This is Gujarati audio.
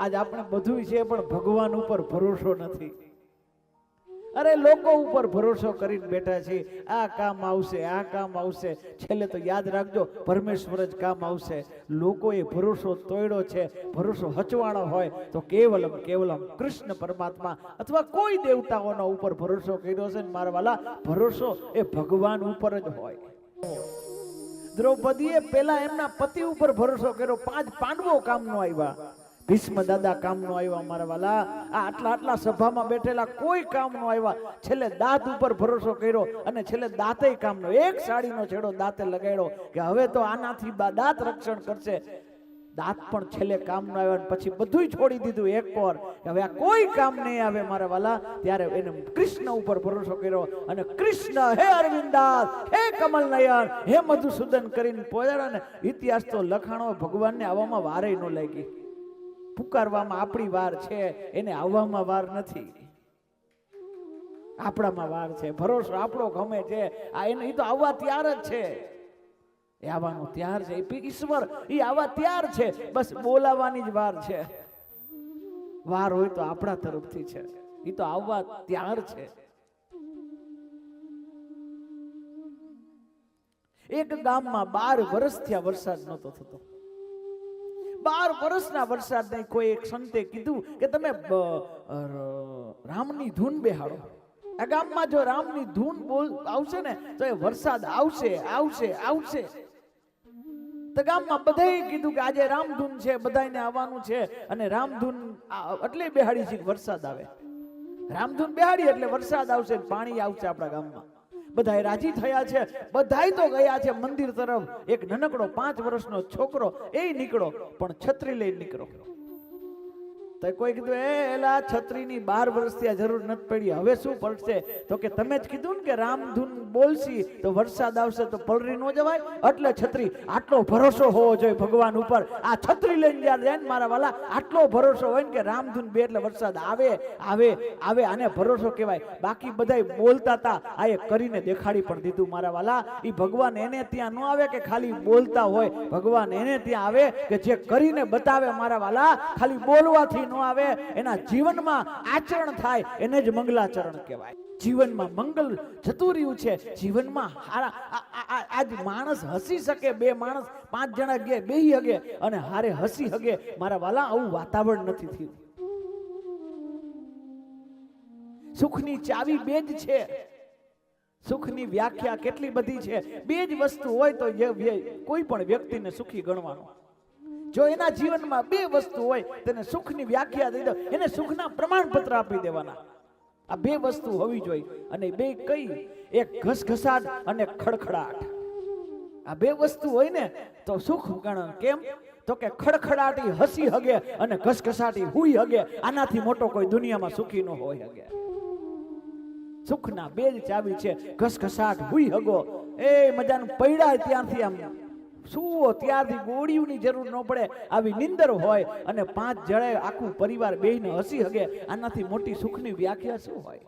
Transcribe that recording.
આજ આપણે બધું છે, પણ ભગવાન ઉપર ભરોસો નથી. અરે, લોકો ઉપર ભરોસો કરીને બેઠા છે. આ કામ આવશે, આ કામ આવશે. છેલ્લે તો યાદ રાખજો, પરમેશ્વર જ કામ આવશે. લોકોએ ભરોસો તોડ્યો છે, ભરોસો હચવાણો હોય, તો કેવલમ કેવલમ કૃષ્ણ પરમાત્મા અથવા કોઈ દેવતાઓનો ઉપર ભરોસો કર્યો છે ને મારા ભરોસો એ ભગવાન ઉપર જ હોય. દ્રૌપદીએ પહેલા એમના પતિ ઉપર ભરોસો કર્યો, પાંચ પાંડવો કામનો આવ્યા. ભીષ્મ દાદા કામનો આવ્યા મારા વાલા. આ આટલા આટલા સભામાં બેઠેલા કોઈ કામનો આવ્યા. છેલ્લે દાંત ઉપર ભરોસો કર્યો અને છેલ્લે દાંતે કામનો. એક સાડીનો છેડો દાંતે લગાડ્યો કે હવે તો આનાથી દાંત રક્ષણ કરશે. દાંત પણ છેલ્લે કામ ન આવ્યા પછી બધું છોડી દીધું એક પર. હવે આ કોઈ કામ નહીં આવે મારા વાલા. ત્યારે એને કૃષ્ણ ઉપર ભરોસો કર્યો અને કૃષ્ણ, હે અરવિંદાસ, હે કમલ નયન હે મધુસૂદન કરીને પોયાડા ને ઇતિહાસ તો લખાણો ભગવાનને આવવામાં વારે ન લાગી પુકારવામાં આપણી વાર છે, એને આવવામાં વાર નથી. આપણામાં વાર છે. ભરોસો આપણો ગમે છે. આ એને એ તો આવવા ત્યાર જ છે. એ આવવાનું ત્યાર છે. ઈશ્વર એ આવા ત્યાર છે. બસ બોલાવાની જ વાર છે. વાર હોય તો આપણા તરફથી છે. એ તો આવવા ત્યાર છે. એક ગામમાં બાર વર્ષ થયા વરસાદ નહોતો થતો. બાર વર્ષના વરસાદ નહીં કોઈ એક સંતે કીધું કે તમે રામની ધૂન બેહાડો. આ ગામમાં જો રામની ધૂન બોલ, આવશે ને, તો એ વરસાદ આવશે આવશે આવશે. તો ગામમાં બધાએ કીધું કે આજે રામધૂન છે બધાને આવવાનું છે, અને રામધૂન એટલે બેહાડી છે વરસાદ આવે. રામધૂન બેહાડી એટલે વરસાદ આવશે પાણી આવશે આપણા ગામમાં. બધાય રાજી થયા છે. બધાય તો ગયા છે મંદિર તરફ. એક નાનકડો પાંચ વર્ષનો છોકરો એ નીકળો પણ છત્રી લઈને નીકળો તો કોઈ કીધું એલા છત્રીની બાર વર્ષથી આ જરૂર નથી પડી. હવે શું પડશે? તો કે, તમે જ કીધું ને કે રામધૂન બોલશી, તો વરસાદ આવશે તો પલરી ન જવાય. એટલે છત્રી, આટલો ભરોસો હોવો જોઈએ ભગવાન ઉપર. આ છત્રી લઈને જ્યારે જાય ને મારા વાલા, આટલો ભરોસો હોય ને કે રામધૂન બે એટલે વરસાદ આવે આવે આવે, આને ભરોસો કહેવાય. બાકી બધાય બોલતા હતા આ એ કરીને દેખાડી પણ દીધું મારા વાલા. એ ભગવાન એને ત્યાં ન આવે કે ખાલી બોલતા હોય. ભગવાન એને ત્યાં આવે કે જે કરીને બતાવે મારા વાલા. ખાલી બોલવાથી ન આવે, એના જીવનમાં આચરણ થાય, એને જ મંગલાચરણ કહેવાય. જીવનમાં મંગલ જતું રહ્યું છે, જીવનમાં આજ માણસ હસી શકે, બે માણસ પાંચ જણા ગે બે હગે, અને હારે હસી હગે, મારા વાલા, આવું વાતાવરણ નથી થયું. સુખની ચાવી બે જ છે. સુખની વ્યાખ્યા કેટલી બધી છે. બે જ વસ્તુ હોય તો કોઈ પણ વ્યક્તિને સુખી ગણવાનો. જો એના જીવનમાં બે વસ્તુ હોય તેને સુખની વ્યાખ્યા દઈ દો એને સુખના પ્રમાણપત્ર આપી દેવાના. આ બે વસ્તુ હોવી જોઈએ અને બે કઈ, એક ઘસઘસાટ અને ખડખડાટ. આ બે વસ્તુ હોય ને, તો સુખ ગણ. કેમ? તો કે ખડખડાટી હસી હગે અને ઘસઘસાટી હુઈ હગે. આનાથી મોટો કોઈ દુનિયામાં સુખી ન હોય હગે. સુખના બે જ ચાવી છે. ઘસઘસાટ હુઈ હગો. એ મજાનું પૈડા ત્યાંથી આમ. સુવો ત્યારથી ગોળીઓની જરૂર ન પડે? આવી નિંદર હોય અને પાંચ જળે આખું પરિવાર બેહીને હસી હગે. આનાથી મોટી સુખની વ્યાખ્યા શું હોય?